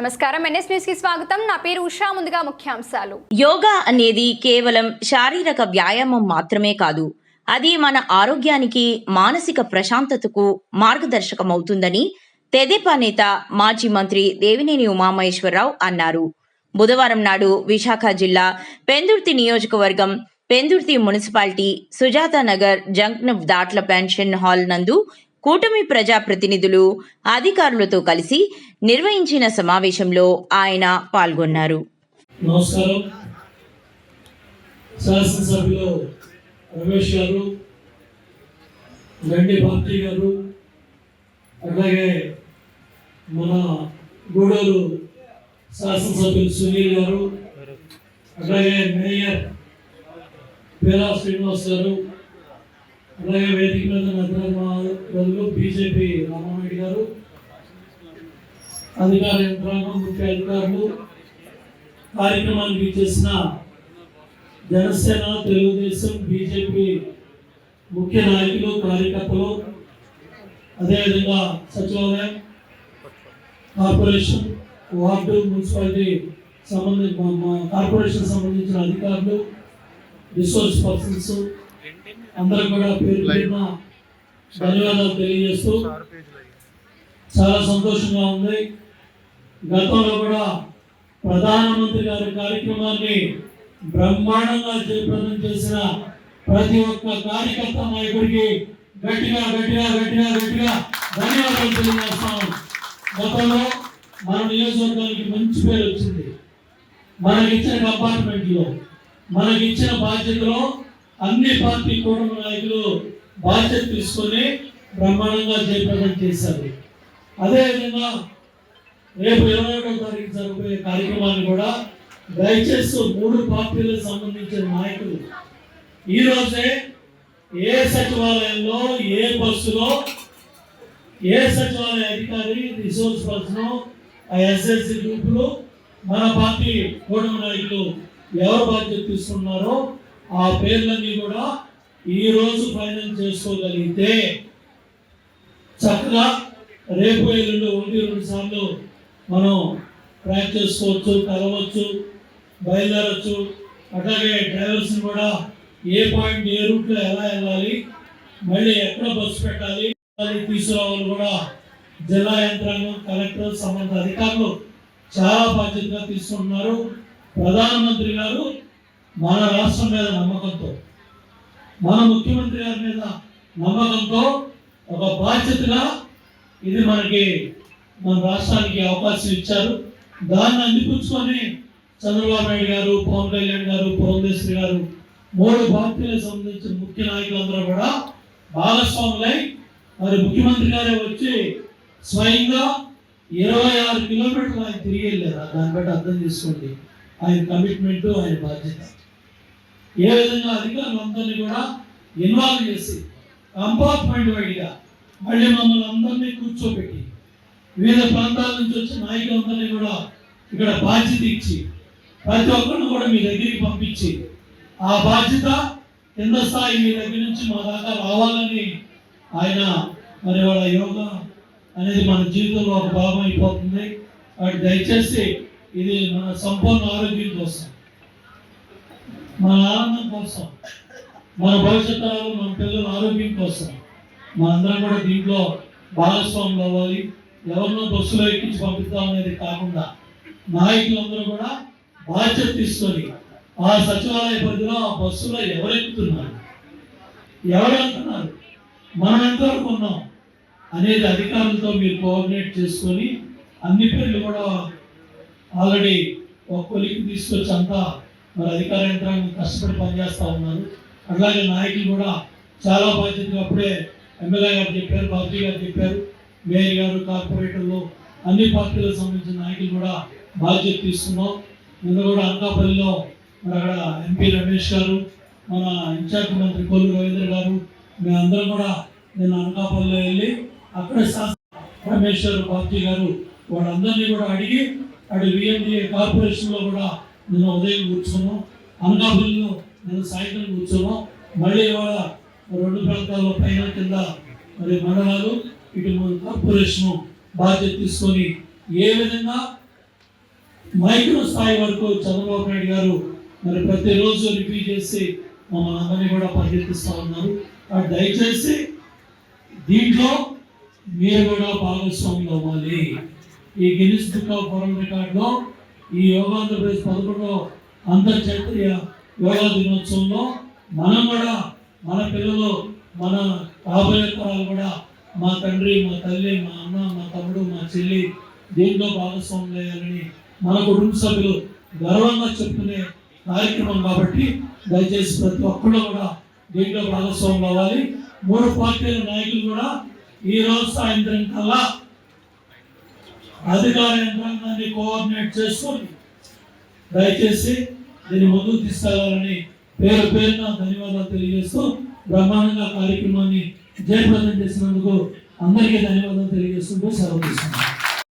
నమస్కారం. ఎన్ఎస్ న్యూస్కి స్వాగతం. నా పేరు ఉషా. ముందుగా ముఖ్యాంశాలు. యోగా అనేది కేవలం శారీరక వ్యాయామం మాత్రమే కాదు అది మన ఆరోగ్యానికి మానసిక ప్రశాంతతకు మార్గదర్శకమవుతుందని తెదేపా నేత మాజీ మంత్రి దేవినేని ఉమామహేశ్వరరావు అన్నారు. బుధవారం నాడు విశాఖ జిల్లా పెందుర్తి నియోజకవర్గం Pendurthi municipality Sujatha Nagar junction Datla pension hall నందు కూటమి ప్రజాప్రతినిధులు అధికారులతో కలిసి నిర్వహించిన సమావేశంలో ఆయన పాల్గొన్నారు. నమస్కారం. శాసనసభ్యులు రమేష్ గారు గండి భారతి గారు అలాగే మన గూడూరు శాసనసభ్యులు సునీల్ గారు అలాగే మేయర్ పేరా శ్రీనివాస్ గారు అలాగే వేదిక మీద నగరాలు బీజేపీ రామారెడ్డి గారు అధికార యంత్రాంగం ముఖ్య అధికారులు కార్యక్రమానికి చేసిన జనసేన తెలుగుదేశం బీజేపీ ముఖ్య నాయకులు కార్యకర్తలు అదేవిధంగా సచివాలయం కార్పొరేషన్ వార్డు మున్సిపాలిటీ సంబంధించి కార్పొరేషన్ సంబంధించిన అధికారులు రిసోర్స్ పర్సన్స్ అందరూ కూడా పేరు పేరున ధన్యవాదాలు తెలియజేస్తూ చాలా సంతోషంగా ఉంది. గతంలో కూడా ప్రధానమంత్రి గారి కార్యక్రమాన్ని బ్రహ్మాండంగా జయప్రదం చేసిన ప్రతి ఒక్క కార్యకర్త నాయకుడికి గట్టిగా గట్టిగా గట్టిగా గట్టిగా ధన్యవాదాలు తెలియజేస్తాం. గతంలో మన నియోజకవర్గానికి మంచి పేరు వచ్చింది. మనకి ఇచ్చిన కంపార్ట్మెంట్లో మనకి ఇచ్చిన బాధ్యతలో అన్ని పార్టీ కూటమి నాయకులు బాధ్యత తీసుకొని బ్రహ్మాండంగా జయప్రదం చేశారు. అదేవిధంగా రేపు ఇరవై ఒకటో తారీఖు జరగబోయే కార్యక్రమాన్ని కూడా దయచేసి మూడు పార్టీలకు సంబంధించిన నాయకులు ఈరోజే ఏ సచివాలయంలో ఏ బస్సులో ఏ సచివాలయ అధికారి రిసోర్స్ పర్సన్ ఆ ఎస్ఎస్సి గ్రూపులు మన పార్టీ కూటమి నాయకులు ఎవరు బాధ్యత తీసుకున్నారో ఆ పేర్లన్నీ కూడా ఈ రోజు ఫైనల్ చేసుకోగలిగితే చక్కగా రేపు ఎల్లుండి ఒకటి రెండు సార్లు మనం ట్రాక్ చేసుకోవచ్చు కలవచ్చు బయలుదేరచ్చు. అట్లాగే డ్రైవర్స్ని కూడా ఏ పాయింట్ ఏ రూట్లో ఎలా వెళ్ళాలి మళ్ళీ ఎక్కడ బస్సు పెట్టాలి అది తీసుకురావాలి కూడా జిల్లా యంత్రాంగం కలెక్టర్ సంబంధ అధికారులు చాలా బాధ్యతగా తీసుకుంటున్నారు. ప్రధానమంత్రి గారు మన రాష్ట్రం మీద నమ్మకంతో మన ముఖ్యమంత్రి గారి మీద నమ్మకంతో ఒక బాధ్యతగా ఇది మనకి మన రాష్ట్రానికి అవకాశం ఇచ్చారు. దాన్ని అందిపుచ్చుకొని చంద్రబాబు నాయుడు గారు పవన్ కళ్యాణ్ గారు పురంధేశ్వరి గారు మూడు పార్టీలకు సంబంధించిన ముఖ్య నాయకులందరూ కూడా భాగస్వాములై మరి ముఖ్యమంత్రి గారే వచ్చి స్వయంగా ఇరవై ఆరు కిలోమీటర్లు ఆయన తిరిగి వెళ్ళారు. దాన్ని బట్టి అర్థం చేసుకోండి. ఆయన కమిట్మెంట్ ఆయన బాధ్యత. ఏ విధంగా అధికారులందరినీ కూడా ఇన్వాల్వ్ చేసి కంపార్ట్మెంట్ వైడ్గా మళ్ళీ మమ్మల్ని అందరినీ కూర్చోబెట్టి వివిధ ప్రాంతాల నుంచి వచ్చిన నాయకులందరినీ కూడా ఇక్కడ బాధ్యత ఇచ్చి ప్రతి ఒక్కరిని కూడా మీ దగ్గరికి పంపించి ఆ బాధ్యత కింద స్థాయి మీ దగ్గర నుంచి మా దాకా రావాలని ఆయన మరి వాళ్ళ యోగా అనేది మన జీవితంలో ఒక భాగం అయిపోతుంది దయచేసి ఇది మన సంపూర్ణ ఆరోగ్యం కోసం మన ఆనందం కోసం మన భవిష్యత్ మన పిల్లల ఆరోగ్యం కోసం మనందరం కూడా దీంట్లో భాగస్వాములు అవ్వాలి ఎవరినో బస్సులో ఎక్కించి పంపిద్దాం అనేది కాకుండా నాయకులందరూ కూడా బాధ్యత తీసుకొని ఆ సచివాలయ పరిధిలో ఆ బస్సులో ఎవరు ఎక్కుతున్నారు ఎవరు వెళ్తున్నారు మనం ఎంతవరకు ఉన్నాం అనేది అధికారులతో మీరు కోఆర్డినేట్ చేసుకొని అన్ని పేర్లు కూడా ఆల్రెడీ ఒక్కొలికి తీసుకొచ్చి అంతా మరి అధికార యంత్రాంగం కష్టపడి పనిచేస్తూ ఉన్నారు. అట్లాగే నాయకులు కూడా చాలా బాధ్యతగా అప్పుడే ఎమ్మెల్యే గారు చెప్పారు బాబీ గారు చెప్పారు. మేయర్ గారు కార్పొరేటర్లు అన్ని పార్టీలకు సంబంధించిన నాయకులు కూడా బాధ్యత తీసుకున్నాం. నిన్న కూడా అనకాపల్లిలో మరి అక్కడ ఎంపీ రమేష్ గారు మన ఇన్ఛార్జ్ మంత్రి కోలు రవీంద్ర గారు మేమందరం కూడా నేను అనకాపల్లిలో వెళ్ళి అక్కడ రమేష్ గారు బాబ్జీ గారు వాళ్ళందరినీ కూడా అడిగి అటు విఎండిఏ కార్పొరేషన్లో కూడా నిన్న ఉదయం కూర్చున్నాం. అనకాపల్లిలో నిన్న సాయంత్రం కూర్చున్నాం. మళ్ళీ ఇవాళ రెండు ప్రాంతాల్లో పైన కింద మరి మండలాలు ఇటు కార్పొరేషన్ బాధ్యత తీసుకొని ఏ విధంగా మైక్రో స్థాయి వరకు చంద్రబాబు నాయుడు గారు మరి ప్రతిరోజు రివ్యూ చేసి మమ్మల్ని అందరినీ కూడా పరిగెత్తిస్తూ ఉన్నారు. దయచేసి దీంట్లో మీరు కూడా భాగస్వాములు అవ్వాలి. ఈ గిన్నిస్ బుక్ ఆఫ్ వరల్డ్ రికార్డులో ఈ యోగాంధ్రప్రదేశ్ పదకొండో అంతర్జాతీయ యోగా దినోత్సవంలో మనం కూడా మన పిల్లలు మన రాబోయే తరాలు కూడా మా తండ్రి మా తల్లి మా అన్న మా తమ్ముడు మా చెల్లి దీంట్లో భాగస్వామ్యం అయ్యాలని మన కుటుంబ సభ్యులు గర్వంగా చెప్పుకునే కార్యక్రమం కాబట్టి దయచేసి ప్రతి ఒక్కరు కూడా దీంట్లో భాగస్వాములు అవ్వాలి. మూడు పార్టీల నాయకులు కూడా ఈ రోజు సాయంత్రం కల్లా అధికార యంత్రాంగాన్ని కోఆర్డినేట్ చేసుకొని దయచేసి దీన్ని ముందుకు తీసుకెళ్ళాలని పేరు పేరున ధన్యవాదాలు తెలియజేస్తూ బ్రహ్మాండంగా కార్యక్రమాన్ని జయప్రదం చేసినందుకు అందరికీ ధన్యవాదాలు తెలియజేస్తుంటూ సెలవు తీసుకున్నాను